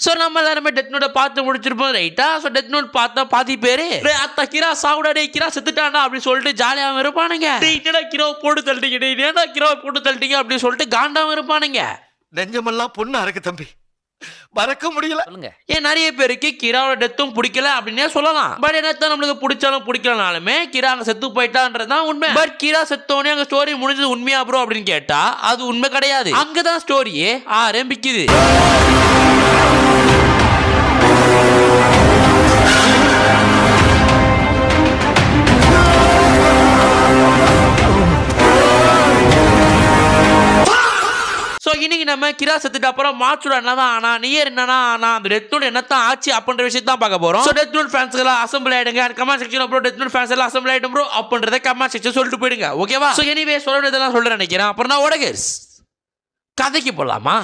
So நம்ம எல்லாருமே death நோட்டை பார்த்து முடிச்சிருப்போம் ரைட்டா ஸோ டெத் நோட் பார்த்தா பாதி பேரு "டேய், அத்தா கிரா சாவுடா டேய் கிரா செத்துட்டான்டா அப்படின்னு சொல்லிட்டு ஜாலியாகவும் இருப்பானுங்க. டேய் என்னடா கிரோ போட்டு தள்ளிட்டீங்க டேய் என்னடா கிரோ போட்டு தள்ளிட்டீங்க அப்படின்னு சொல்லிட்டு காண்டாவும் இருப்பானுங்க. நெஞ்சமெல்லாம் பொண்ணா இருக்கு தம்பி. மறக்க முடியல. சொல்லுங்க. ஏன் நிறைய பேருக்கு கிராவோட டெத்தும் பிடிக்கல அப்படின்னே சொல்லலாம். பட் என்னத்தான் நம்மளுக்கு பிடிச்சாலும் பிடிக்கலனாலுமே கிரா அங்க செத்து போயிட்டான்றதுதான் உண்மை. பட் கிரா செத்தோடனே அங்க ஸ்டோரி முடிஞ்சது உண்மையா ப்ரோ அப்படின்னு கேட்டா அது உண்மை கிடையாது. அங்கதான் ஸ்டோரியே ஆரம்பிக்குது. நம்ம கிரா செத்துட்டு அப்புறம் மார்ச்சோட என்னதான் ஆனா நியர் என்னன்னா ஆனா அந்த டெத் நோட் என்னத்தான் ஆச்சு அப்படின்ற விஷயத்தை தான் பார்க்க போறோம். ஸோ டெத் நோட் ஃபேன்ஸ் எல்லாம் அசம்பிள் ஆயிடுங்க. கமெண்ட் செக்ஷன் அப்புறம் டெத் நோட் ஃபேன்ஸ் எல்லாம் அசம்பிள் ஆயிடும் ப்ரோ அப்படின்றத கமெண்ட் செக்ஷன் சொல்லிட்டு போயிடுங்க. ஓகேவா ஸோ எனிவே சொல்ல வேண்டியதெல்லாம் சொல்ல நினைக்கிறேன். அப்புறம் நான் ஓடகர்ஸ் கதைக்கு போலாமா?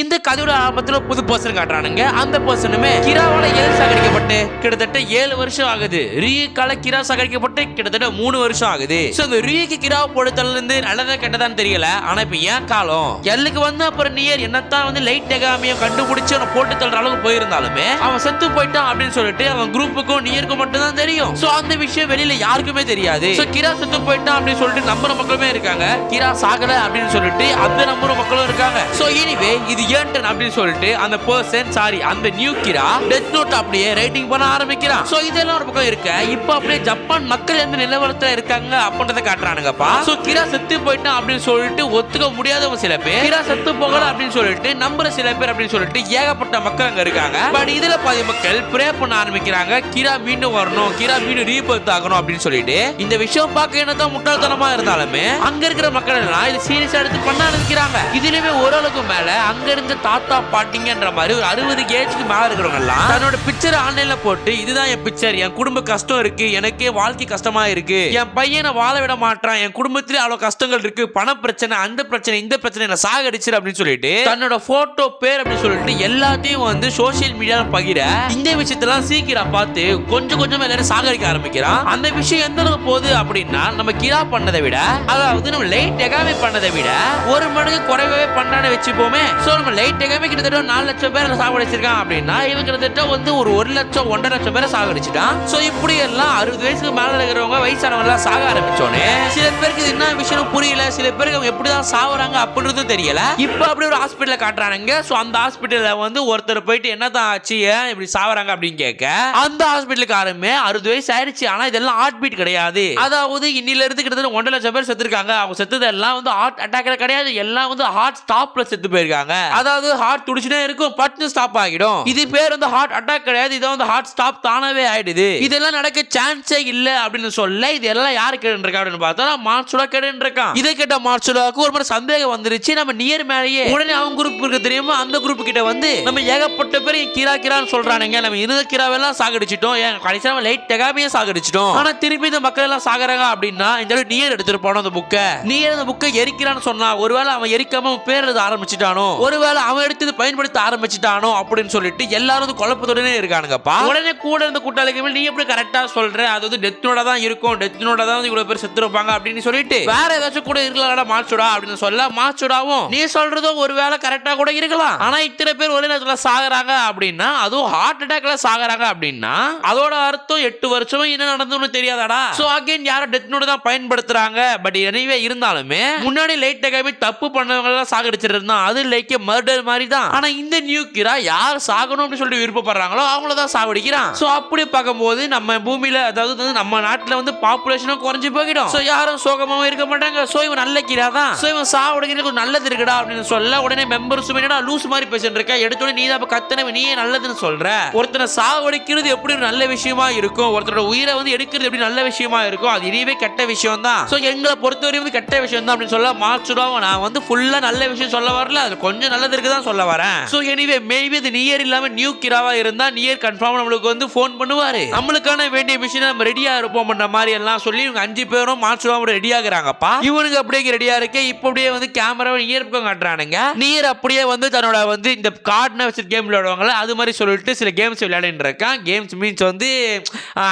இந்த கதையோட ஆரம்பத்துல புது பர்சன் காட்டுறானுங்க. அந்த பர்சனுமே கிராவால ஏழு சாகடிக்கப்பட்டு கிட்டத்தட்ட ஏழு வருஷம் ஆகுது. ரீக்கால கிரா சாகடிக்கப்பட்டு கிட்டத்தட்ட மூணு வருஷம் ஆகுது. சோ இந்த ரீக்கு கிராவை போடுத்தல இருந்து நல்லதா கெட்டதான்னு தெரியல. ஆனா இப்ப ஏன் காலம்? எல்லுக்கு வந்து அப்புறம் நியர் என்னத்தான் வந்து லைட் டெகாமியம் கண்டுபிடிச்சு அவனை போட்டு தள்ளுற அளவுக்கு போயிருந்தாலுமே அவன் செத்து போயிட்டான் அப்படின்னு சொல்லிட்டு அவன் குரூப்புக்கும் நியருக்கும் மட்டும் தான் தெரியும். சோ அந்த விஷயம் வெளியில யாருக்குமே தெரியாது. சோ கிரா செத்து போயிட்டான் அப்படின்னு சொல்லிட்டு நம்புற மக்களுமே இருக்காங்க. கிரா சாகல அப்படின்னு சொல்லிட்டு அந்த நம்புற மக்களும் இருக்காங்க. சோ எனிவே இது ஏன்டன் அப்படின்னு சொல்லிட்டு அந்த பர்சன் சாரி அந்த நியூ கிரா டெத் நோட் அப்படியே ரைட்டிங் பண்ண ஆரம்பிக்கிறான் சோ இதெல்லாம் ஒரு பக்கம் இருக்க. இப்போ அப்படியே ஜப்பான் மக்கள் எந்த நிலவரத்துல இருக்காங்க அப்படின்றத காட்டுறானுங்கப்பா. சோ கிரா செத்து போயிட்டான் அப்படின்னு சொல்லிட்டு ஒத்துக்க முடியாதவங்க சில பேர். கிரா செத்து போகல அப்படின்னு சொல்லிட்டு நம்புற சில பேர் அப்படின்னு சொல்லிட்டு ஏகப்பட்ட மக்கள் அங்க இருக்காங்க. பட் இதுல பாதி மக்கள் ப்ரே பண்ண ஆரம்பிக்கிறாங்க. கிரா மீண்டும் வரணும். கிரா மீண்டும் ரீபர்த் ஆகணும் அப்படின்னு சொல்லிட்டு. இந்த விஷயம் பார்க்க என்னதான் முட்டாள்தனமா இருந்தாலுமே அங்க இருக்கிற மக்கள் எல்லாம் இது சீரியஸா எடுத்து பண்ண ஆரம்பிக்கிறாங்க. இதுலயுமே ஓரளவுக்கு மேல அங்க இருந்த தாத்தா பாட்டிங்கன்ற மாதிரி ஒரு அறுபது கேஜுக்கு மேல இருக்கிறவங்க எல்லாம் தன்னோட பிக்சர் ஆன்லைன்ல போட்டு இதுதான் என் பிக்சர் என் குடும்ப கஷ்டம் இருக்கு எனக்கே வாழ்க்கை கஷ்டமா இருக்கு என் பையனை வாழ விட மாட்டான் என் குடும்பத்திலே அவ்வளவு கஷ்டங்கள் இருக்கு பண பிரச்சனை அந்த பிரச்சனை இந்த பிரச்சனை என்ன சாகடிச்சிரு அப்படின்னு சொல்லிட்டு தன்னோட போட்டோ பேர் அப்படின்னு சொல்லிட்டு எல்லாத்தையும் வந்து சோஷியல் மீடியால பகிர இந்த விஷயத்தெல்லாம் சீக்கிரம் பார்த்து கொஞ்சம் கொஞ்சமா எல்லாரும் சாகடிக்க ஆரம்பிக்கிறான். அந்த விஷயம் எந்த அளவுக்கு போகுது அப்படின்னா நம்ம கிரா பண்ணதை விட அதாவது நம்ம லைட் எகாமே பண்ணதை விட ஒரு மடங்கு குறைவே பண்ணான்னு வச்சுப்போமே. சோ நம்ம லைட் டெகாமே கிட்டத்தட்ட நாலு லட்சம் பேர் சாகடிச்சிருக்காங்க அப்படின்னா இவன் கிட்டத்தட்ட வந்து ஒரு ஒரு லட்சம் ஒன்றரை லட்சம் பேரை சாகடிச்சிட்டான் ஸோ இப்படி எல்லாம் அறுபது வயசுக்கு மேலே இருக்கிறவங்க வயசானவங்க எல்லாம் சாக ஆரம்பிச்சோன்னே சில பேருக்கு இது என்ன விஷயம் புரியல. சில பேருக்கு அவங்க எப்படிதான் சாகுறாங்க அப்படின்றதும் தெரியல. இப்போ அப்படி ஒரு ஹாஸ்பிட்டல காட்டுறானுங்க. ஸோ அந்த ஹாஸ்பிட்டலில் வந்து ஒருத்தர் போயிட்டு என்ன தான் ஆச்சு? ஏன் இப்படி சாவறாங்க? அப்படின்னு கேட்க அந்த ஹாஸ்பிட்டலுக்கு ஆரம்பி அறுபது வயசு ஆயிடுச்சு ஆனால் இதெல்லாம் ஹார்ட் பீட் கிடையாது. அதாவது இன்னில இருந்து கிட்டத்தட்ட ஒன்றரை லட்சம் பேர் செத்துருக்காங்க. அவங்க செத்தது எல்லாம் வந்து ஹார்ட் அட்டாக்கில் கிடையாது. எல்லாம் வந்து ஹார்ட் ஸ்டாப்ல செத்து போயிருக்காங்க. அதாவது ஹார்ட் துடிச்சுனே இருக்கும் பட்டு ஸ்டாப் ஆகிடும். இது பேர் வந்து ஹார்ட் அட்டாக் கிடையாது இது வந்து ஹார்ட் ஸ்டாப் தானாவே ஆயிடுது. இதெல்லாம் நடக்க சான்ஸே இல்ல அப்படின்னு சொல்ல இது எல்லாம் யாரு கேட்டு அப்படின்னு பார்த்தா மார்ச்சுலா கேட்டு இருக்கான் இதை கேட்ட மார்ச்சுலாவுக்கு ஒரு மாதிரி சந்தேகம் வந்துருச்சு நம்ம நியர் மேலேயே. உடனே அவங்க குரூப் இருக்கு தெரியுமா? அந்த குரூப் கிட்ட வந்து நம்ம ஏகப்பட்ட பேர் கிரா கிரான்னு சொல்றானுங்க. நம்ம இருந்த கிராவெல்லாம் சாகடிச்சிட்டோம். கடைசியா நம்ம லைட் டெகாமையே சாகடிச்சிட்டோம். ஆனா திருப்பி இந்த மக்கள் எல்லாம் சாகுறாங்க அப்படின்னா இந்த நியர் எடுத்துட்டு போனோம் அந்த புக்கை. நியர் அந்த புக்கை எரிக்கிறான்னு சொன்னா ஒருவேளை அவன் எரிக்காம பேர் எழுத ஆரம்பிச்சிட்டானோ? ஒருவேளை அவன் எடுத்து பயன்படுத்த ஆரம்பிச்சிட்டானோ அப்படின்னு சொல்லிட்டு எல்லாரும் வந்து குழப்பத்துடனே இருக்கானுங்கப்பா. உடனே கூட இருந்த கூட்டாளிகள் நீ எப்படி கரெக்டா சொல்ற? அது வந்து டெத்னோட தான் இருக்கும். டெத்னோட தான் இவ்வளவு பேர் செத்துருப்பாங்க அப்படின்னு சொல்லிட்டு. வேற ஏதாச்சும் கூட இருக்கலாம்டா மாச்சுடா அப்படின்னு சொல்ல மாச்சுடாவும் நீ சொல்றதும் ஒருவேளை கரெக்டா கூட இருக்கலாம். ஆனா இத்தனை பேர் ஒரே நேரத்துல சாகுறாங்க அப்படின்னா அதுவும் ஹார்ட் அட்டாக்ல சாகுறாங்க அப்படின்னா அதோட அர்த்தம் எட்டு வருஷமும் என்ன நடந்ததுன்னு தெரியாதாடா. சோ அகைன் யாரும் டெத் நோட் தான் பயன்படுத்துறாங்க. பட் எனிவே இருந்தாலுமே முன்னாடி லைட் டெகாமி தப்பு பண்ணவங்க எல்லாம் சாகடிச்சிட்டு இருந்தான் அது லைக்கே மர்டர் மாதிரி தான் ஆனா இந்த நியூ கிரா யார் சாகணும் அப்படின்னு சொல்லிட்டு விருப்பப்படுறாங்களோ அவங்கள தான் சாவடிக்கிறான் சோ அப்படி பார்க்கும்போது நம்ம பூமியில அதாவது வந்து நம்ம நாட்டுல வந்து பாப்புலேஷனும் குறைஞ்சு போயிடும் சோ யாரும் சோகமாவும் இருக்க மாட்டாங்க. சோ இவன் நல்ல கிரா தான். சோ இவன் சாவடிக்கிறதுக்கு நல்லது இருக்குடா அப்படின்னு சொல்ல உடனே மெம்பர்ஸ் என்னடா லூஸ் மாதிரி பேசிட்டு இருக்க. எடுத்தோடனே நீ தான் கத்தனவன் நீயே நல்லதுன்னு சொல்ற. ஒருத்தனை சாவடிக்கிறது எப்படி ஒரு நல்ல விஷயமா இருக்கும்? ஒருத்தரோட உயிரை வந்து எடுக்கிறது எப்படி நல்ல விஷயமா இருக்கும்? அது இனியவே கெட்ட விஷயம் தான் சோ எங்களை பொறுத்தவரை வந்து கெட்ட விஷயம் தான் அப்படின்னு சொல்ல மாச்சுடாவும் நான் வந்து ஃபுல்லா நல்ல விஷயம் சொல்ல வரல. அது கொஞ்சம் நல்லது இருக்கு தான் சொல்ல வரேன். சோ எனிவே மேபி இது நியர் இல்லாம நியூ கிராவா இருந்தா நியர் கன்ஃபார்ம் நம்மளுக்கு வந்து ஃபோன் பண்ணுவாரு. நம்மளுக்கான வேண்டிய விஷயம் நம்ம ரெடியா இருப்போம் பண்ற மாதிரி எல்லாம் சொல்லி இவங்க அஞ்சு பேரும் மாச்சுடாவும் ரெடி ஆகுறாங்கப்பா இவனுக்கு அப்படியே ரெடியா இருக்கு இப்போ அப்படியே வந்து கேமராவை நியர் பக்கம் காட்டுறானுங்க. நியர் அப்படியே வந்து தன்னோட வந்து இந்த கார்டுன வச்சு கேம் விளையாடுவாங்களே அது மாதிரி சொல்லிட்டு சில கேம்ஸ் விளையாடிட்டு இருக்கான். கேம்ஸ் மீன்ஸ் வந்து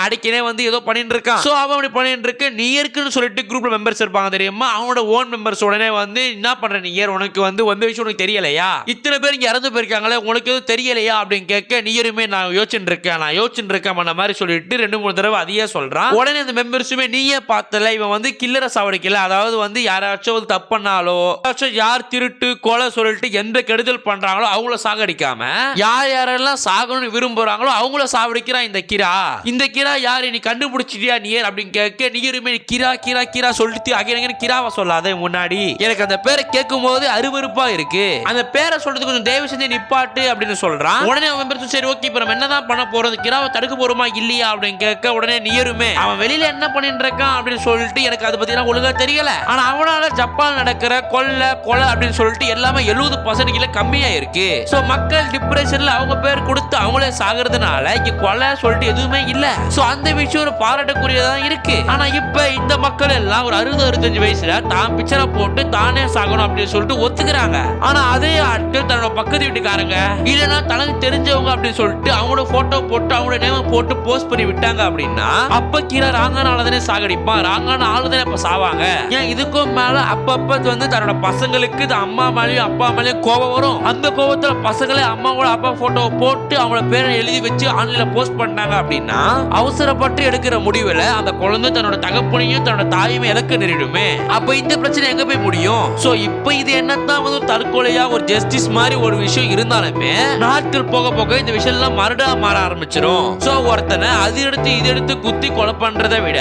அடிக்கனே வந்து ஏதோ பண்ணிட்டு இருக்கான். ஸோ அவன் அப்படி பண்ணிட்டு இருக்கு. நியருக்குன்னு சொல்லிட்டு குரூப்ல மெம்பர்ஸ் இருப்பாங்க தெரியுமா? அவனோட ஓன் மெம்பர்ஸ் உடனே வந்து என்ன பண்ற நியர் உனக்கு வந்து எந்த விஷயம் உனக்கு தெரியல. தெரியலையா? இத்தனை பேர் இங்க இறந்து போயிருக்காங்களே உங்களுக்கு எதுவும் தெரியலையா அப்படின்னு கேட்க நீருமே நான் யோசிச்சுட்டு இருக்கேன் நான் யோசிச்சுட்டு இருக்கேன் அந்த மாதிரி சொல்லிட்டு ரெண்டு மூணு தடவை அதையே சொல்றான். உடனே அந்த மெம்பர்ஸுமே நீயே பார்த்தல இவன் வந்து கில்லரை சாவடிக்கல. அதாவது வந்து யாராச்சும் வந்து தப்பு யாராச்சும் யார் திருட்டு கொலை சொல்லிட்டு எந்த கெடுதல் பண்றாங்களோ அவங்கள சாகடிக்காம யார் யாரெல்லாம் சாகணும்னு விரும்புறாங்களோ அவங்கள சாவடிக்கிறான் இந்த கிரா. இந்த கிரா யாரு? நீ கண்டுபிடிச்சிட்டியா நீர் அப்படின்னு கேட்க நீருமே கிரா கிரா கிரா சொல்லிட்டு அகைன் கிராவை சொல்லாத முன்னாடி. எனக்கு அந்த பேரை கேட்கும் போது அருவருப்பா இருக்கு. அந்த பேரை சொல்றது கொஞ்சம் தயவு செஞ்சு நிப்பாட்டு அப்படின்னு சொல்றான். உடனே அவன் மெம்பர்ஸ் சரி ஓகே இப்போ நம்ம என்னதான் பண்ண போறது? கிராவை தடுக்க போறோமா இல்லையா அப்படின்னு கேட்க உடனே நியருமே அவன் வெளியில என்ன பண்ணிட்டு இருக்கான் அப்படின்னு சொல்லிட்டு எனக்கு அதை பத்தி ஒழுங்கா தெரியல. ஆனா அவனால ஜப்பான் நடக்கிற கொல்ல கொலை அப்படின்னு சொல்லிட்டு எல்லாமே எழுபது பர்சன்ட் கம்மியா இருக்கு சோ மக்கள் டிப்ரெஷன்ல அவங்க பேர் கொடுத்து அவங்களே சாகுறதுனால இங்க கொலை சொல்லிட்டு எதுவுமே இல்ல. சோ அந்த விஷயம் ஒரு பாராட்டக்கூடியதான் இருக்கு. ஆனா இப்ப இந்த மக்கள் எல்லாம் ஒரு அறுபது அறுபத்தஞ்சு வயசுல தான் பிக்சரை போட்டு தானே சாகணும் அப்படின்னு சொல்லிட்டு ஒத்துக்கிறாங்க. ஆனா அதே ஆட்கள் தன்னோட பக்கத்து வீட்டுக்காரங்க. இல்லைன்னா தனக்கு தெரிஞ்சவங்க அப்படின்னு சொல்லிட்டு அவங்களோட போட்டோ போட்டு அவங்களோட நேம போட்டு போஸ்ட் பண்ணி விட்டாங்க அப்படின்னா அப்ப கீழே ராங்கான ஆளுதானே சாகடிப்பான். ராங்கான ஆளுதானே இப்ப சாவாங்க. ஏன் இதுக்கும் மேல அப்பப்ப வந்து தன்னோட பசங்களுக்கு இது அம்மா மேலேயும் அப்பா மேலேயும் கோபம் வரும். அந்த கோபத்துல பசங்களே அம்மாவோட அப்பா போட்டோ போட்டு அவங்களோட பேரை எழுதி வச்சு ஆன்லைன்ல போஸ்ட் பண்ணாங்க அப்படின்னா அவசரப்பட்டு எடுக்கிற முடிவுல அந்த குழந்தை தன்னோட தகப்பனையும் தன்னோட தாயுமே இலக்க நேரிடுமே. அப்ப இந்த பிரச்சனை எங்க போய் முடியும்? சோ இப்ப இது என்னதான் வந்து தற்கொலையா ஒரு ஜஸ்டிஸ் மாதிரி ஒரு விஷயம் இருந்தாலுமே நாட்கள் போக போக இந்த விஷயம் எல்லாம் மறுடா மாற ஆரம்பிச்சிடும் சோ ஒருத்தனை அது எடுத்து இது எடுத்து குத்தி கொலை பண்றதை விட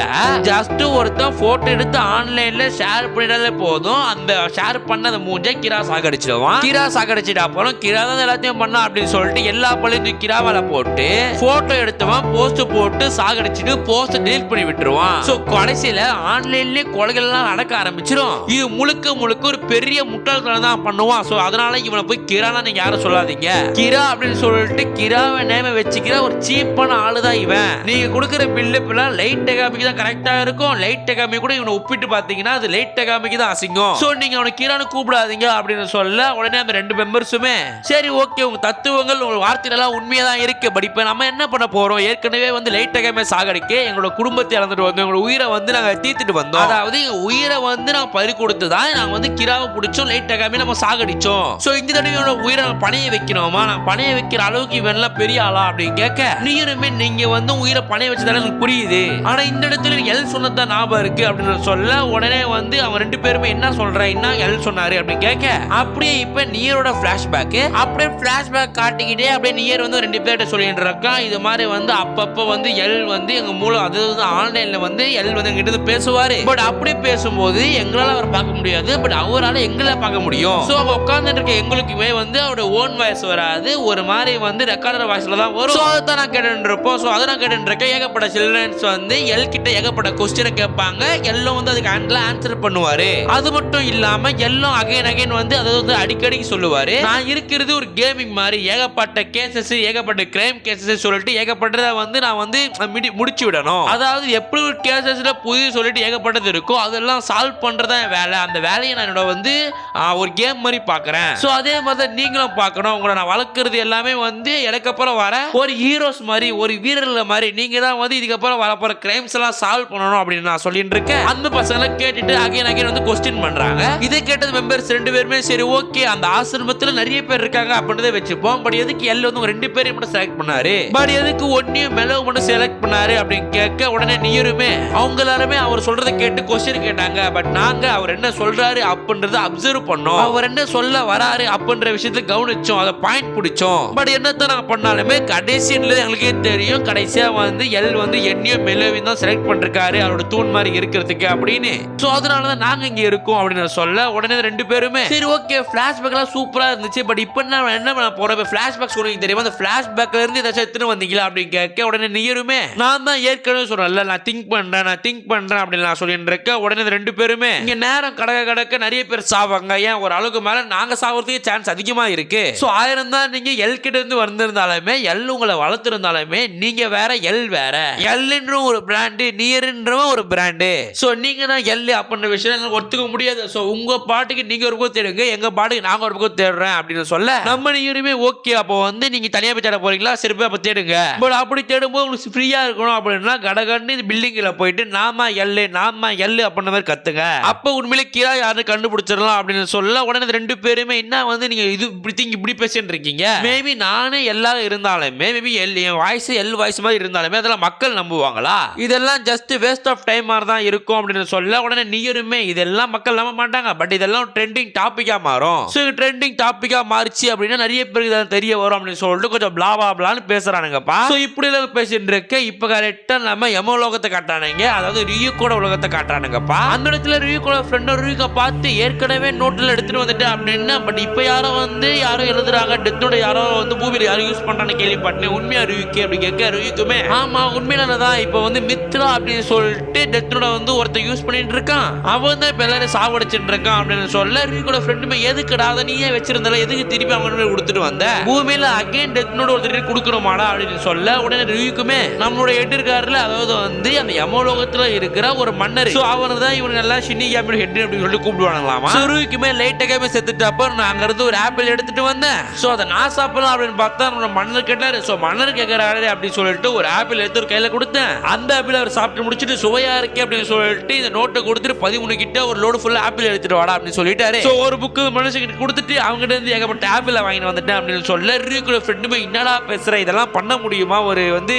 ஜஸ்ட் ஒருத்தன் போட்டோ எடுத்து ஆன்லைன்ல ஷேர் பண்ணிடாலே போதும். அந்த ஷேர் பண்ண அந்த மூஞ்ச கிரா சாகடிச்சிடுவான். கிரா சாகடிச்சிட்டு அப்புறம் கிரா தான் எல்லாத்தையும் பண்ணா அப்படின்னு சொல்லிட்டு எல்லா பழையும் கிராவால போட்டு போட்டோ எடுத்தவன் போஸ்ட் போட்டு சாகடிச்சிட்டு போஸ்ட் டெலிட் பண்ணி விட்டுருவான். சோ கடைசியில ஆன்லைன்லயே கொலைகள் எல்லாம் நடக்க ஆரம்பிச்சிடும் இது முழுக்க முழுக்க ஒரு பெரிய முட்டாள்தனம் தான் பண்ணுவான். சோ அதனால இவனை போய் கிரானா நீங்க யாரும் சொல்லாதீங்க. கிரா அப்படின்னு சொல்லிட்டு கிராவை நேம வச்சுக்கிற ஒரு சீப்பான ஆளு தான் இவன். நீங்க கொடுக்குற பில்லுப் எல்லாம் லைட் டெகாமிக்கு தான் கரெக்டா இருக்கும். லைட் டெகாமி கூட இவனை ஒப்பிட்டு பாத்தீங்கன்னா அது லைட் டெகாமிக்கு தான் அசிங்கம். சோ நீங்க அவனை கிரானு கூப்பிடாதீங்க அப்படின்னு சொல்ல உடனே அந்த ரெண்டு மெம்பர்ஸுமே சரி ஓகே உங்க தத்துவங்கள் உங்க வார்த்தைகள் எல்லாம் உண்மையா தான் இருக்கு. பட் இப்போ நம்ம என்ன பண்ண போறோம்? ஏற்கனவே வந்து லைட் டெகாமே சாகடிக்க எங்களோட குடும்பத்தை இழந்துட்டு வந்தோம். எங்களோட உயிரை வந்து நாங்க தீர்த்துட்டு வந்தோம். அதாவது உயிரை வந்து நாங்க பறி கொடுத்து தான் நாங்க வந்து கிராவை பிடிச்சோம். லைட் டெகாமே நம்ம சாகடிச்சோம். சோ இந்த தடவை உயிரை பணைய வைக்கணுமா நான் பணைய வைக்கிற அளவுக்கு இவன்லாம் பெரிய ஆளா அப்படின்னு கேட்க நீருமே நீங்க வந்து உயிரை பணைய வச்சதால எனக்கு புரியுது. ஆனா இந்த இடத்துல எல் சொன்னதான் ஞாபகம் இருக்கு. அப்படின்னு சொல்ல உடனே வந்து அவன் ரெண்டு பேருமே என்ன சொல்றேன் என்ன எல் சொன்னாரு அப்படின்னு கேட்க அப்படியே இப்ப நியரோட பிளாஷ்பேக் அப்படியே பிளாஷ்பேக் காட்டிக்கிட்டே அப்படியே நியர் வந்து ரெண்டு பேர்கிட்ட சொல்லிட்டு இருக்கான் இது மாதிரி வந்து அப்பப்ப வந்து எல் வந்து எங்க மூலம் அதாவது ஆன்லைன்ல வந்து எல் வந்து எங்கிட்ட இருந்து பேசுவாரு. பட் அப்படி பேசும்போது எங்களால அவர் பார்க்க முடியாது. பட் அவரால் எங்களை பார்க்க முடியும். ஸோ அவங்க உட்காந்து இருக்க எங்களுக்குமே வந்து அவரோட ஓன் வாய்ஸ் வராது. ஒரு மாதிரி வந்து ரெக்கார்டர் வாய்ஸ்ல தான் வரும். ஸோ அதை தான் நான் கேட்டு இருப்போம். அதை நான் கேட்டுருக்கேன் ஏகப்பட்ட சில்ட்ரன்ஸ் வந்து எல் கிட்ட ஏகப்பட்ட கொஸ்டினை கேட்பாங்க. எல்லாம் வந்து அதுக்கு ஹேண்ட்ல ஆன்சர் பண்ணுவாரு. அது மட்டும் இல்லாம எல்லாம் அகைன் அகைன் வந்து அதை வந்து அடிக்கடி சொல்லுவாரு. நான் இருக்கிறது ஒரு கேமிங் மாதிரி. ஏகப்பட்ட கேசஸ் ஏகப்பட்ட கிரைம் கேசஸ் சொல்லிட்டு ஏகப்பட்டதை வந்து நான் வந்து மிடி- முடிச்சு விடணும். அதாவது எப்படி ஒரு கேசஸ்ல புதிய சொல்லிட்டு ஏகப்பட்டது இருக்கோ அதெல்லாம் சால்வ் பண்றதா வேலை. அந்த வேலையை நான் என்னோட வந்து ஒரு கேம் மாதிரி பாக்குறேன் சோ அதே மாதிரி தான் நீங்களும் பார்க்கணும். உங்களை நான் வளர்க்கறது எல்லாமே வந்து எனக்கு அப்புறம் வர ஒரு ஹீரோஸ் மாதிரி ஒரு வீரர்கள் மாதிரி நீங்க தான் வந்து இதுக்கப்புறம் வரப்போற கிரைம்ஸ் எல்லாம் சால்வ் பண்ணணும் அப்படின்னு நான் சொல்லிட்டு இருக்கேன். அந்த பசங்களை கேட்டுட்டு அகைன் அகைன் வந்து கொஸ்டின் பண்றாங்க. இதை கேட்டது மெம்பர்ஸ் ரெண்டு பேருமே சரி ஓகே அந்த ஆசிரமத்துல நிறைய பேர் இருக்காங்க அப்படின்றத வச்சுப்போம். பட் எதுக்கு எல் வந்து ரெண்டு பேரையும் மட்டும் செலக்ட் பண்ணாரு? பட் எதுக்கு ஒன்னையும் மெலவு மட்டும் செலக்ட் பண்ணாரு அப்படின்னு கேட்க உடனே நீருமே அவங்க எல்லாருமே அவர் சொல்றதை கேட்டு கொஸ்டின் கேட்டாங்க. பட் நாங்க அவர் என்ன சொல்றாரு அப்படின்றத அப்சர்வ் பண்ணோம். அவர் என்ன சொல்ல வராரு அப்படின்ற விஷயத்தை கவனிச்சோம் அதை பாயிண்ட் பிடிச்சோம். பட் என்னத்த நாங்க பண்ணாலுமே கடைசியில எங்களுக்கே தெரியும் கடைசியா வந்து எல் வந்து என்னையும் மெலவையும் தான் செலக்ட் பண்ணிருக்காரு அவரோட தூண் மாதிரி இருக்கிறதுக்கு அப்படின்னு. சோ அதனாலதான் நாங்க இங்க இருக்கோம் அப்படின்னு சொல்ல உடனே ரெண்டு பேருமே சரி ஓகே பிளாஷ்பேக் எல்லாம் சூப்பரா இருந்துச்சு பட் இப்போ நான் என்ன பண்ண போறேன் பிளாஷ்பேக் சொல்றீங்க தெரியுமா? அந்த பிளாஷ்பேக்ல இருந்து ஏதாச்சும் எடுத்துன்னு வந்தீங்களா அப்படின்னு கேட்க உடனே நீருமே நான் தான் ஏற்கனவே சொல்றேன்ல நான் திங்க் பண்றேன் நான் திங்க் பண்றேன் அப்படின்னு நான் சொல்லிட்டு இருக்க உடனே ரெண்டு பேருமே இங்க நேரம் கடக்க கடக்க நிறைய பேர் சாவாங்க. ஏன்? ஒரு அளவுக்கு மேல நாங்க சாவறதுக்கு சான்ஸ் அதிகமா இருக்கு. ஸோ ஆயிரம் தான் நீங்க எல் கிட்ட இருந்து வந்திருந்தாலுமே எல் உங்களை வளர்த்துருந்தாலுமே நீங்க வேற எல் வேற. எல்ன்ற ஒரு பிராண்டு நியர்ன்றவன் ஒரு பிராண்டு ஸோ நீங்க தான் எல் அப்படின்ற விஷயம் ஒத்துக்க முடியாது. ஸோ உங்க பாட்டுக்கு நீங்க ஒரு பக்கம் தேடுங்க எங்க பாட்டுக்கு நாங்க ஒரு பக்கம் தேடுறேன் அப்படின்னு சொல்ல நம்ம நீருமே ஓகே அப்போ வந்து நீங்க தனியாக போய் தேட போறீங்களா? சரி போய் தேடுங்க. பட் அப்படி தேடும்போது உங்களுக்கு ஃப்ரீயா இருக்கணும் அப்படின்னா கடகண்டு இந்த பில்டிங்கில் போயிட்டு நாம எல்லு நாம எல் அப்படின்ற மாதிரி கத்துங்க. அப்போ உண்மையிலே கீழே யாரும் கண்டுபிடிச்சிடலாம் அப்படின்னு சொல்ல உடனே இந்த ரெண்டு பேருமே என்ன வந்து நீங்க இது இப்படி திங்க இப்படி பேசிட்டு இருக்கீங்க? மேபி நானே எல்லாரும் இருந்தாலுமே மேபி எல் என் வாய்ஸ் எல் வாய்ஸ் மாதிரி இருந்தாலுமே அதெல்லாம் மக்கள் நம்புவாங்களா? இதெல்லாம் ஜஸ்ட் வேஸ்ட் ஆஃப் டைம் மாதிரி தான் இருக்கும் அப்படின்னு சொல்ல உடனே நீருமே இதெல்லாம் மக்கள் நம்ப மாட்டாங்க. பட் இதெல்லாம் ட்ரெண்டிங் டாப்பிக்காக மாறும். ஸோ ட்ரெண்டிங் டாப்பிக்காக மாறிச்சு அப்படின்னா நிறைய பேருக்கு இதெல்லாம் தெரிய வரும் அப்படின்னு சொல்லிட்டு கொஞ்சம் பிளா பிளான்னு பேசுறானுங்கப்பா. ஸோ இப்படி எல்லாம் பேசிட்டு இருக்க இப்போ கரெக்டா நம்ம எமோலோகத்தை காட்டுறானுங்க. அதாவது ரியூ கூட உலகத்தை காட்டுறானுங்கப்பா. அந்த இடத்துல ரியூ கூட ஃப்ரெண்ட் ரியூக்கை பார்த்து ஏற்கனவே நோட்டில் எடுத்துட்டு வந்துட்டு அப்படின்னா பட் இப்போ யாரோ வந்து யாரோ எழுதுறாங்க டெத்தோட யாரோ வந்து பூமியில் யாரும் யூஸ் பண்ணுறான்னு கேள்விப்பட்டேன். உண்மையாக ரியூக்கு அப்படி கேட்க ரியூக்குமே ஆமா உண்மையில தான் இப்போ வந்து மித்ரா அப்படின்னு சொல்லிட்டு டெத்தோட வந்து ஒருத்தன் யூஸ் பண்ணிட்டு இருக்கான். அவன் தான் இப்போ எல்லாரும் சாவடிச்சுட்டு இருக்கான் அப்படின்னு சொல்ல ரியூக்கோட ஃப்ரெண்டுமே எதுக்குடா? அதை நீயே வச்சிருந்தால. எதுக்கு திருப்பி அவங்க கொடுத்துட்டு வந்த? பூமியில் அகைன் டெத்னோட ஒருத்தர் கொடுக்கணுமாடா? அப்படின்னு சொல்ல உடனே ரிவிக்குமே நம்மளோட ஹெட் இருக்காருல அதாவது வந்து அந்த யமலோகத்தில் இருக்கிற ஒரு மன்னர். ஸோ அவனை தான் இவனை எல்லாம் ஷினி கேபிள் ஹெட் அப்படின்னு சொல்லி கூப்பிடுவாங்களாமா? ரிவிக்குமே ரியூக்குமே லைட்டாகவே செத்துட்டப்ப நான் அங்க இருந்து ஒரு ஆப்பிள் எடுத்துட்டு வந்தேன். சோ அதை நான் சாப்பிடலாம் அப்படின்னு பார்த்தா நம்ம மன்னர் கேட்டாரு. சோ மன்னர் கேட்கறாரு அப்படின்னு சொல்லிட்டு ஒரு ஆப்பிள் எடுத்து ஒரு கையில கொடுத்தேன். அந்த ஆப்பிள் அவர் சாப்பிட்டு முடிச்சுட்டு சுவையா இருக்கே அப்படின்னு சொல்லிட்டு இந்த நோட்டை கொடுத்துட்டு பதிமூணு கிட்ட ஒரு லோடு ஃபுல்லா ஆப்பிள் எடுத்துட்டு வாடா அப்படின்னு சொல்லிட்டாரு. ஸோ ஒரு புக்கு மனுஷங்கிட்ட கொடுத்துட்டு அவங்ககிட்ட இருந்து ஏகப்பட்ட ஆப்பிள் வாங்கிட்டு வந்துட்டேன் அப்படின்னு சொல்ல ரியூக்கோட ஃப்ரெண்டுமே என்னடா பேசுற? இதெல்லாம் பண்ண முடியுமா? ஒரு வந்து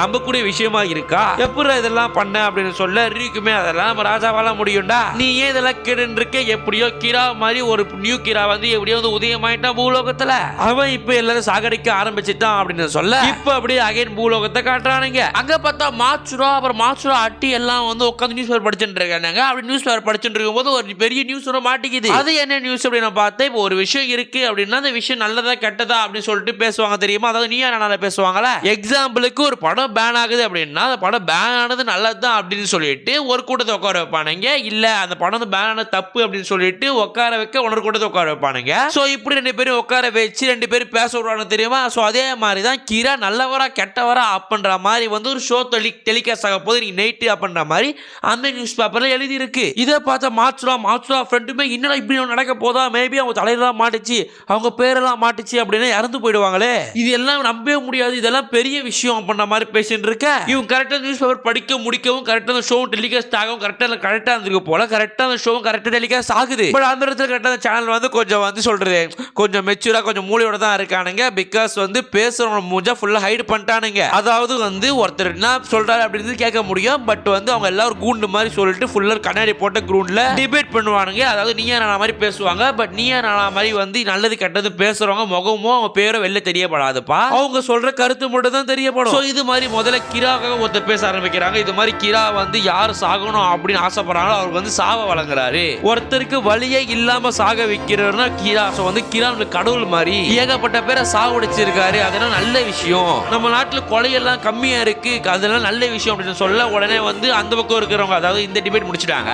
நம்பக்கூடிய விஷயமா இருக்கா? எப்படி இதெல்லாம் பண்ண அப்படின்னு சொல்ல ரீக்குமே அதெல்லாம் நம்ம ராஜாவால முடியும்டா. நீ ஏன் இதெல்லாம் கேட்டு இருக்க? எப்படியோ கிரா மாதிரி ஒரு நியூ கிரா வந்து எப்படியோ வந்து உதயமாயிட்டான் பூலோகத்துல. அவன் இப்ப எல்லாரும் சாகடிக்க ஆரம்பிச்சிட்டான் அப்படின்னு சொல்ல இப்ப அப்படியே அகைன் பூலோகத்தை காட்டுறானுங்க. அங்க பார்த்தா மாச்சுரா அப்புறம் மாச்சுரா அட்டி எல்லாம் வந்து உட்காந்து நியூஸ் பேப்பர் படிச்சுட்டு இருக்காங்க அப்படி நியூஸ் பேப்பர் படிச்சுட்டு இருக்கும்போது ஒரு பெரிய நியூஸ் ஒன்று மாட்டிக்குது அது என்ன நியூஸ் அப்படின்னு பார்த்தா இப்போ ஒரு விஷயம் இருக்கு அப்படின்னா அந்த விஷயம் நல்லதா கெட்டதா அப்படின்னு சொல்லிட்டு பேசுவாங்க தெரியுமா? அதாவது நீயா நானா பேசுவாங்களா? எக்ஸாம்பிளுக்கு ஒரு படம் பேன் ஆகுது அப்படின்னா அந்த படம் பேன் ஆனது நல்லது தான் அப்படின்னு சொல்லிட்டு ஒரு கூட்டத்தை உட்கார வைப்பானுங்க. இல்ல அந்த படம் வந்து பேன் ஆனது தப்பு அப்படின்னு சொல்லிட்டு உட்கார வைக்க இன்னொரு கூட்டத்தை உட்கார வைப்பானுங்க சோ இப்படி ரெண்டு பேரும் உட்கார வச்சு ரெண்டு பேரும் பேச விடுவாங்க தெரியுமா? சோ அதே மாதிரி தான் கிரா நல்லவரா கெட்டவரா அப்படின்ற மாதிரி வந்து ஒரு ஷோ டெலி டெலிகாஸ்ட் ஆக போது நீங்க நைட்டு அப்படின்ற மாதிரி அந்த நியூஸ் பேப்பர்ல எழுதி இருக்கு இதை பார்த்த மாச்சுரா மாச்சுரா ஃப்ரெண்டுமே என்னடா இப்படி நடக்க போதா? மேபி அவங்க தலையெல்லாம் மாட்டுச்சு அவங்க பேரெல்லாம் மாட்டுச்சு அப்படின்னு இறந்து போயிடுவாங்களே. இது எல்லாம் நம்பவே முடியாது. இதெல்லாம் பெரிய விஷயம் அப்படின்ற மாதிரி பேசிட்டு இருக்க. இவங்க கரெக்டாக நியூஸ் பேப்பர் படிக்க முடிக்கவும் கரெக்டாக அந்த ஷோ டெலிகாஸ்ட் ஆகும் கரெக்டாக கரெக்டாக இருந்திருக்கு போல கரெக்டாக அந்த ஷோவும் கரெக்டாக டெலிகாஸ்ட் ஆகுது. பட் அந்த இடத்துல கரெக்டாக அந்த சேனல் வந்து கொஞ்சம் வந்து சொல்கிறது கொஞ்சம் மெச்சூராக கொஞ்சம் மூளையோட தான் இருக்கானுங்க. பிகாஸ் வந்து பேசுகிறவங்க மூஞ்சா ஃபுல்லாக ஹைட் பண்ணிட்டானுங்க. அதாவது வந்து ஒருத்தர் என்ன சொல்கிறாரு அப்படின்னு கேட்க முடியும். பட் வந்து அவங்க எல்லாரும் கூண்டு மாதிரி சொல்லிட்டு ஃபுல்லாக கண்ணாடி போட்ட கிரவுண்டில் டிபேட் பண்ணுவானுங்க. அதாவது நீயா நானா மாதிரி பேசுவாங்க? பட் நீயா நானா மாதிரி வந்து நல்லது கெட்டது பேசுகிறவங்க முகமும் அவங்க பேரும் வெளில தெரியப்படாதுப்பா. அவங்க சொல்கிற கருத்து மட்டும் தான் தெரியப்படும். ஸோ இது மாதிரி முதல்ல கிராக்காக ஒருத்தர் பேச ஆரம்பிக்கிறாங்க. இது மாதிரி கிரா வந்து யார் சாகணும் அப்படின்னு ஆசைப்படுறாங்களோ அவருக்கு வந்து சாவ வழங்குறாரு. ஒருத்தருக்கு வழியே இல்லாமல் சாக வைக்கிற வைக்கிறவர்னா கீரா. ஸோ வந்து கிரா கடவுள் மாதிரி ஏகப்பட்ட பேரை சாவடிச்சிருக்காரு அதெல்லாம் நல்ல விஷயம். நம்ம நாட்டில் கொலையெல்லாம் கம்மியாக இருக்கு. அதெல்லாம் நல்ல விஷயம் அப்படின்னு சொல்ல உடனே வந்து அந்த பக்கம் இருக்கிறவங்க அதாவது இந்த டிபேட் முடிச்சிட்டாங்க.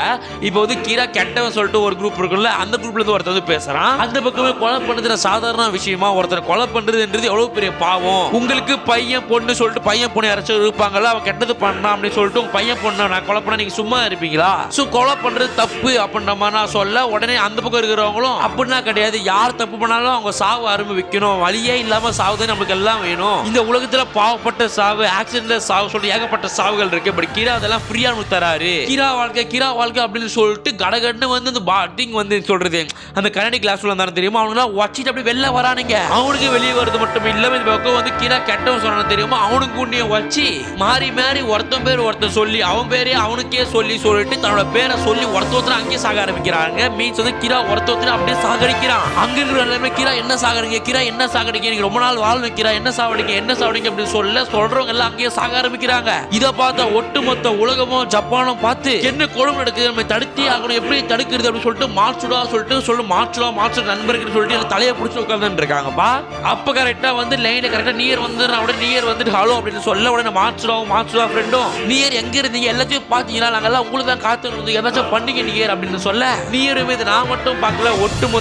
இப்போ வந்து கீரா கெட்டவன் சொல்லிட்டு ஒரு குரூப் இருக்குல்ல அந்த குரூப்ல இருந்து ஒருத்தர் வந்து பேசுறான். அந்த பக்கமே கொலை பண்ணுறது சாதாரண விஷயமா ஒருத்தர் கொலை பண்றதுன்றது எவ்வளவு பெரிய பாவம். உங்களுக்கு பையன் பொண்ணு சொல்லிட்டு பையன் பொண்ணு யாராச்சும் இருப்பாங்கல்ல அவன் கெட்டது பண்ணான் அப்படின்னு சொல்லிட்டு உங்க பையன் பொண்ணு நான் கொலை பண்ண நீங்க சும்மா இருப்பீங்களா? ஸோ கொலை பண்றது தப்பு அப்படின்ற மாதிரி நான் சொல்ல உடனே அந்த பக்கம் இருக்கிறவங்களும் தப்புன்னா கிடையாது. யார் தப்பு பண்ணாலும் அவங்க சாவு ஆரம்பிக்கணும் வழியே இல்லாம சாவுதான் நமக்கு எல்லாம் வேணும். இந்த உலகத்துல பாவப்பட்ட சாவு ஆக்சிடென்ட்ல சாவு சொல்லி ஏகப்பட்ட சாவுகள் இருக்கு. பட் கீரா அதெல்லாம் ஃப்ரீயா நமக்கு தராரு. கீரா வாழ்க்கை கீரா வாழ்க்கை அப்படின்னு சொல்லிட்டு கடகடன்னு வந்து அந்த பாட்டிங் வந்து சொல்றது. அந்த கண்ணாடி கிளாஸ் இருந்தாலும் தெரியுமா? அவனுங்களாம் வச்சிட்டு அப்படியே வெளில வரானுங்க. அவனுக்கு வெளியே வருது மட்டும் இல்லாம இந்த பக்கம் வந்து கீரா கெட்டவன் சொன்னானு தெரியுமா? அவனுக்கு உன்னைய வச்சு மாறி மாறி ஒருத்தன் பேர் ஒருத்தன் சொல்லி அவன் பேரே அவனுக்கே சொல்லி சொல்லிட்டு தன்னோட பேரை சொல்லி ஒருத்த ஒருத்தர் அங்கேயே சாக ஆரம்பிக்கிறாங்க. மீன்ஸ் வந்து கீரா ஒருத்த ஒருத்தர் அப்படியே சாகடிக்கிறான். அங்க இருக்கிற எல்லாருமே கீரா என்ன சாகடிங்க? கீரா என்ன சாகடிங்க? நீங்க ரொம்ப நாள் வாழ் வைக்கிறா என்ன சாவடிங்க என்ன சாவடிங்க அப்படின்னு சொல்ல சொல்றவங்க எல்லாம் அங்கேயே சாக ஆரம்பிக்கிறாங்க. இதை பார்த்த ஒட்டுமொத்த உலகமும் ஜப்பானும் பார்த்து என்ன கொடுமை நடக்குது? நம்ம தடுத்தே ஆகணும். எப்படி தடுக்கிறது? அப்படின்னு சொல்லிட்டு மாற்றுடா சொல்லிட்டு சொல்லு மாற்றுடா மாற்று நண்பர்கள் சொல்லிட்டு எல்லாம் தலையை பிடிச்சி உட்கார்ந்துட்டு இருக்காங்கப்பா. அப்ப கரெக்டா வந்து லைன்ல கரெக்டா நியர் வந்து உடனே நியர் வந்துட்டு ஹலோ அப்படின்னு சொல்ல உடனே மாற்றுடா மாற்றுடா ஃப்ரெண்டும் நியர் எங்க இருந்தீங்க? எல்லாத்தையும் பாத்தீங்களா நாங்கள்லாம் உங்களுக்கு தான் காத்து இருந்தோம். ஏதாச்சும் பண்ணீங்க நியர் அப்படின்னு சொல்ல நியருமே இது நான் மட்டும் பார்க்கல.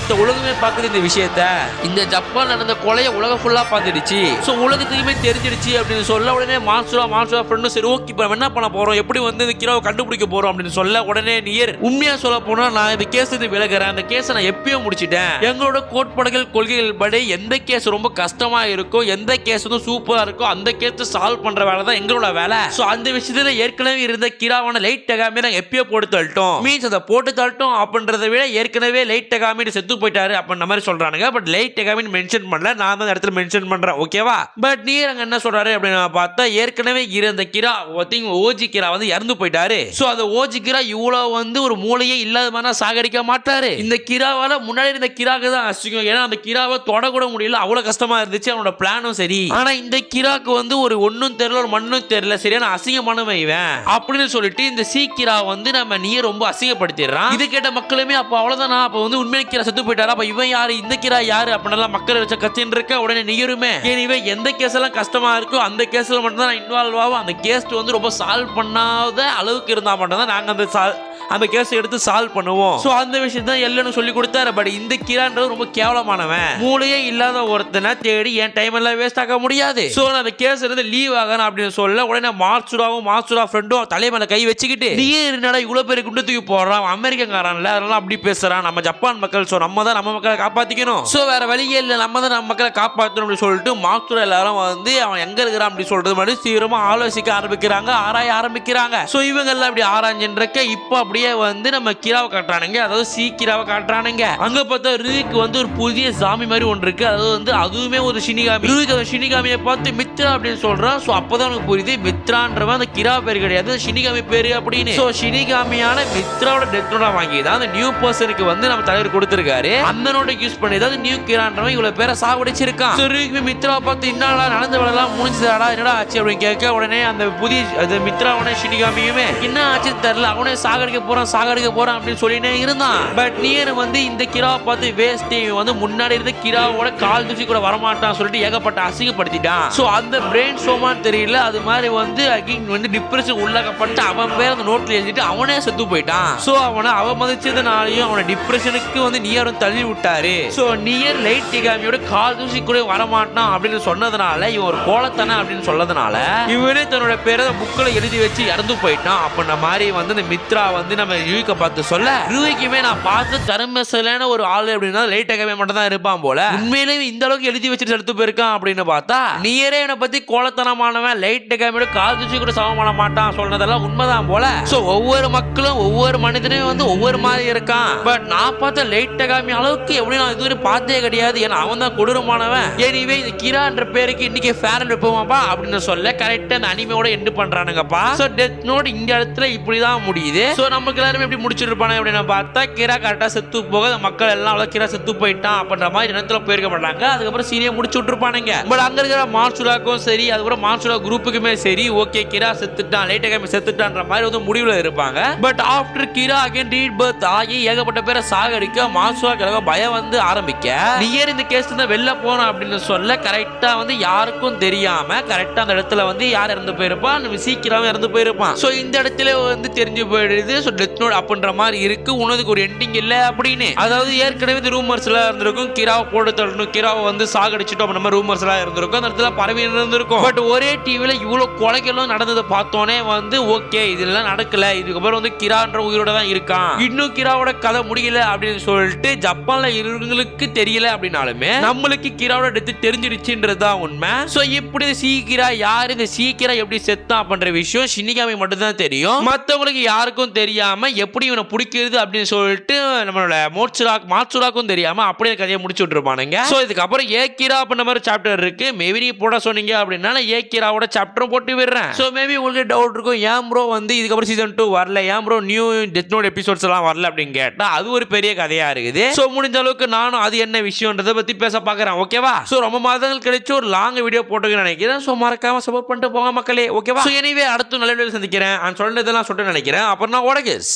ஒட்டுமொத்த உலகமே பார்க்குது இந்த விஷயத்த. இந்த ஜப்பான் நடந்த கொலையை உலகம் ஃபுல்லா பார்த்துடுச்சு. ஸோ உலகத்துக்குமே தெரிஞ்சிடுச்சு அப்படின்னு சொல்ல உடனே மாசுரா மாசுரா ஃப்ரெண்டும் சரி ஓகே இப்போ என்ன பண்ண போறோம்? எப்படி வந்து இந்த கிராவை கண்டுபிடிக்க போறோம் அப்படின்னு சொல்ல உடனே நியர் உண்மையா சொல்ல போனா நான் இந்த கேஸ் இது விலகிறேன். அந்த கேஸை நான் எப்பயோ முடிச்சிட்டேன். எங்களோட கோட்பாடுகள் கொள்கைகள் படி எந்த கேஸ் ரொம்ப கஷ்டமா இருக்கோ எந்த கேஸ் வந்து சூப்பரா இருக்கோ அந்த கேஸ் சால்வ் பண்ற வேலை தான் எங்களோட வேலை. ஸோ அந்த விஷயத்துல ஏற்கனவே இருந்த கிராவான லைட் டகாமே நாங்கள் எப்பயோ போட்டு தள்ளிட்டோம். மீன்ஸ் அதை போட்டு தள்ளிட்டோம் அப்படின்றத விட ஏற்கனவே லைட் டகாமே செத்து செத்து போயிட்டாரு அப்படின்ற மாதிரி சொல்றானுங்க. பட் லைட் டெகாமின் மென்ஷன் பண்ணல. நான் தான் இந்த இடத்துல மென்ஷன் பண்றேன். ஓகேவா பட் நீர் அங்க என்ன சொல்றாரு அப்படின்னு பார்த்தா ஏற்கனவே இருந்த கிரா ஒருத்திங்க ஓஜி கிரா வந்து இறந்து போயிட்டாரு. ஸோ அந்த ஓஜி கிரா இவ்வளோ வந்து ஒரு மூளையே இல்லாத மாதிரி சாகடிக்க மாட்டாரு. இந்த கிராவால முன்னாடி இருந்த கிராக்கு தான் அசிங்கம். ஏன்னா அந்த கிராவை தொடக்கூட முடியல. அவ்வளோ கஷ்டமா இருந்துச்சு. அவனோட பிளானும் சரி. ஆனா இந்த கிராக்கு வந்து ஒரு ஒண்ணும் தெரியல ஒரு மண்ணும் தெரியல. சரியான அசிங்கமானவன் இவன். அப்படின்னு சொல்லிட்டு இந்த சீக்கிரா வந்து நம்ம நீ ரொம்ப அசிங்கப்படுத்திடுறான். இது கேட்ட மக்களுமே அப்போ அவ்வளவுதானா? அப்போ வந்து உண்மையான கிரா செத்து போயிட்டாரா. அப்ப இவன் யாரு? இந்த கிரா யாரு? அப்படின்னு மக்கள் வச்ச கட்சின்னு இருக்க உடனே நீருமே எனவே எந்த கேஸ் எல்லாம் கஷ்டமா இருக்கோ அந்த கேஸ்ல மட்டும் தான் இன்வால்வ் ஆகும். அந்த கேஸ் வந்து ரொம்ப சால்வ் பண்ணாத அளவுக்கு இருந்தா மட்டும் தான் நாங்க அந்த சால் அந்த கேஸ் எடுத்து சால்வ் பண்ணுவோம். சோ அந்த விஷயம் தான் எல்லன்னு சொல்லி கொடுத்தாரு. பட் இந்த கிரான்றது ரொம்ப கேவலமானவன். மூளையே இல்லாத ஒருத்தனை தேடி என் டைம் எல்லாம் வேஸ்ட் ஆக்க முடியாது. சோ நான் அந்த கேஸ் இருந்து லீவ் ஆகணும் அப்படின்னு சொல்ல உடனே மார்ச்சுடாவும் மார்ச்சுடா ஃப்ரெண்டும் தலைமையில கை வச்சுக்கிட்டு நீ என்னடா இவ்வளவு பெரிய குண்டு தூக்கி போடுறான் அவன் அமெரிக்கன்காரன்ல அதனால அப்படி பேசுறான் நம்ம ஜப்பான் மக்கள் சோ நம்ம தான் நம்ம மக்களை காப்பாத்திக்கணும். சோ வேற வழியே இல்லை. நம்ம தான் நம்ம மக்களை காப்பாற்றணும் அப்படின்னு சொல்லிட்டு மார்ச்சுடா எல்லாரும் வந்து அவன் எங்க இருக்கிறான் அப்படி சொல்றது மாதிரி தீவிரமா ஆலோசிக்க ஆரம்பிக்கிறாங்க ஆராய ஆரம்பிக்கிறாங்க. சோ இவங்க எல்லாம் அப்படி ஆராய்ஞ்சின்றக்க இப்போ அப்படியே வந்து நம்ம கிராவை காட்டுறானுங்க. அதாவது சி கிராவை காட்டுறானுங்க. அங்க பார்த்தா ரீக்கு வந்து ஒரு புதிய சாமி மாதிரி ஒன்று இருக்கு. அது வந்து அதுவுமே ஒரு சினிகாமி. ரீக்கு அந்த சினிகாமியை பார்த்து மித்ரா அப்படின்னு சொல்றான். ஸோ அப்பதான் உனக்கு புரியுது மித்ரான்றவன் அந்த கிரா பேர் கிடையாது. சினிகாமி பேரு அப்படின்னு. ஸோ சினிகாமியான மித்ராவோட டெத்னோட வாங்கி தான் அந்த நியூ பர்சனுக்கு வந்து நம்ம தலைவர் கொடுத்துருக்காரு. அந்த நோட்டை யூஸ் பண்ணி தான் நியூ கிரான்றவன் இவ்வளவு பேரை சாவடிச்சிருக்கான் ஸோ ரீக்கு மித்ரா பார்த்து என்னடா நடந்து வரலாம் முடிஞ்சதாடா என்னடா ஆச்சு அப்படின்னு கேட்க உடனே அந்த புதிய மித்ரா மித்ராவோட சினிகாமியுமே என்ன ஆச்சு தெரியல அவனே சாகடிக்க போறான் சாகடிக்க போறான் அப்படின்னு சொல்லினே இருந்தான். பட் நியர் வந்து இந்த கிராவை பார்த்து வேஸ்ட் வந்து முன்னாடி இருந்த கிராவோட கால் தூசி கூட வரமாட்டான் சொல்லிட்டு ஏகப்பட்ட அசிங்கப்படுத்திட்டான். ஸோ அந்த பிரெயின் சோமான்னு தெரியல அது மாதிரி வந்து அகிங் வந்து டிப்ரெஷன் உள்ளாக்கப்பட்டு அவன் பேர் அந்த நோட்டில் எழுதிட்டு அவனே செத்து போயிட்டான். ஸோ அவனை அவமதிச்சதுனாலையும் அவனை டிப்ரெஷனுக்கு வந்து நியரும் தள்ளி விட்டாரு. ஸோ நியர் லைட் டிகாமியோட கால் தூசி கூட வரமாட்டான் அப்படின்னு சொன்னதுனால இவன் ஒரு கோலத்தனை அப்படின்னு சொன்னதுனால இவனே தன்னோட பேரை புக்கில் எழுதி வச்சு இறந்து போயிட்டான். அப்படின்ற மாதிரி வந்து இந்த மித்ரா வந்து நம்ம யூவிக்க பார்த்து சொல்ல யூகிக்குமே நான் பார்த்து தரமசலான ஒரு ஆள் அப்படின்னா லைட் டிகாமி மட்டும் தான் இருப்பான் போல. உண்மையிலேயே இந்த அளவுக்கு எழுதி வச்சுட்டு செலுத்து போயிருக்கான் அப்படின்னு பார்த்தா நீயரே என்னை பத்தி கோலத்தனமானவன் லைட் டிகாமியோட காதுச்சு கூட சமம் பண்ண மாட்டான் சொன்னதெல்லாம் உண்மைதான் போல. சோ ஒவ்வொரு மக்களும் ஒவ்வொரு மனிதனும் வந்து ஒவ்வொரு மாதிரி இருக்கான். பட் நான் பார்த்த லைட் டகாமி அளவுக்கு எப்படி நான் இதுவரை பார்த்தே கிடையாது. ஏன்னா அவன் தான் கொடூரமானவன். எனிவே இந்த கிரான்ற பேருக்கு இன்னைக்கு ஃபேர் இருப்போமாப்பா அப்படின்னு சொல்ல கரெக்டா அந்த அனிமையோட எண்டு பண்றானுங்கப்பா. சோ டெத் நோட் இந்த இடத்துல இப்படிதான் முடியுது. சோ நமக்கு எல்லாருமே எப்படி முடிச்சிருப்பானு அப்படின்னு பார்த்தா கீரா கரெக்டாக செத்து போக மக்கள் எல்லாம் அவ்வளோ கிரா செத்து போயிட்டான் அப்படின்ற மாதிரி இடத்துல போயிருக்க மாட்டாங்க. அதுக்கப்புறம் சீனியை முடிச்சு விட்டுருப்பானுங்க. பட் அங்கே இருக்கிற மார்சுலாக்கும் சரி அதுக்கப்புறம் மார்சுலா குரூப்புக்குமே சரி ஓகே கிரா செத்துட்டான் லைட்டை டகாமி செத்துட்டான்ற மாதிரி வந்து முடிவில் இருப்பாங்க. But after Kira again rebirth ஆகி ஏகப்பட்ட பேரை சாகடிக்க மாசுவா கிழக்க பயம் வந்து ஆரம்பிக்க நியர் இந்த கேஸ் தான் வெளில போனோம் அப்படின்னு சொல்ல கரெக்டாக வந்து யாருக்கும் தெரியாம கரெக்டாக அந்த இடத்துல வந்து யார் இறந்து போயிருப்பான் நம்ம சீக்கிரம் இறந்து போயிருப்பான். ஸோ இந்த இடத்துல வந்து தெரிஞ்சு போயிடுது. ஸோ டெத் நோட் அப்படின்ற மாதிரி இருக்கு. உனதுக்கு ஒரு எண்டிங் இல்லை அப்படின்னு. அதாவது ஏற்கனவே இந்த ரூமர்ஸ் எல்லாம் இருந்திருக்கும். கிராவை போட்டு தள்ளணும் கிராவை வந்து சாகடிச்சிட்டோம் அப்படின்ற மாதிரி ரூமர்ஸ் எல்லாம் இருந்திருக்கும். அந்த இடத்துல பரவி இருந்திருக்கும். பட் ஒரே டிவியில இவ்வளவு கொலைகளும் நடந்ததை பார்த்தோன்னே வந்து ஓகே இதெல்லாம் நடக்கல. இதுக்கப்புறம் வந்து கிரான்ற உயிரோட தான் இருக்கான். இன்னும் கிராவோட கதை முடியல அப்படின்னு சொல்லிட்டு ஜப்பான்ல இவங்களுக்கு தெரியல அப்படின்னாலுமே நம்மளுக்கு கிராவோட டெத்து தெரிஞ்சிருச்சுன்றதுதான் உண்மை. சோ இப்படி சீக்கிரா யார் இந்த சீக்கிரா எப்படி செத்தான் அப்படின்ற விஷயம் ஷினிகாமி மட்டும் தான் தெரியும். மத்தவங்களுக்கு யாருக்கும் தெரியாம எப்படி இவனை பிடிக்கிறது அப்படின்னு சொல்லிட்டு நம்மளோட மோட்சுராக் மாட்சுராக்கும் தெரியாம அப்படியே கதையை முடிச்சு விட்டுருப்பானுங்க. சோ இதுக்கப்புறம் ஏக்கிரா அப்படின்ற மாதிரி சாப்டர் இருக்கு. மேபி நீ போட சொன்னீங்க அப்படின்னா ஏக்கிராவோட சாப்டரும் போட்டு விடுறேன். சோ மேபி உங்களுக்கு டவுட் இருக்கும். ஏன் ப்ரோ வந்து இதுக்கப்புறம் சீசன் டூ வரல? ஏன் bro new death note episodes எல்லாம் வரல அப்படின்னு கேட்டா அது ஒரு பெரிய கதையா இருக்குது. சோ முடிஞ்ச அளவுக்கு நானும் அது என்ன விஷயம்ன்றதை பத்தி பேச பார்க்கறேன் ஓகேவா சோ ரொம்ப மாதங்கள் கழிச்சு ஒரு லாங் வீடியோ போட்டுக்க நினைக்கிறேன். சோ மறக்காம சப்போர்ட் பண்ணிட்டு போங்க மக்களே. ஓகேவா சோ எனிவே அடுத்த நல்ல வீடியோ சந்திக்கிறேன். நான் சொன்னதெல்லாம் சொல்லிட்டு நினைக்கிறேன். அப்புறம் நான் ஓடகேஸ்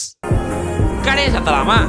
கடையை சத்தலாமா?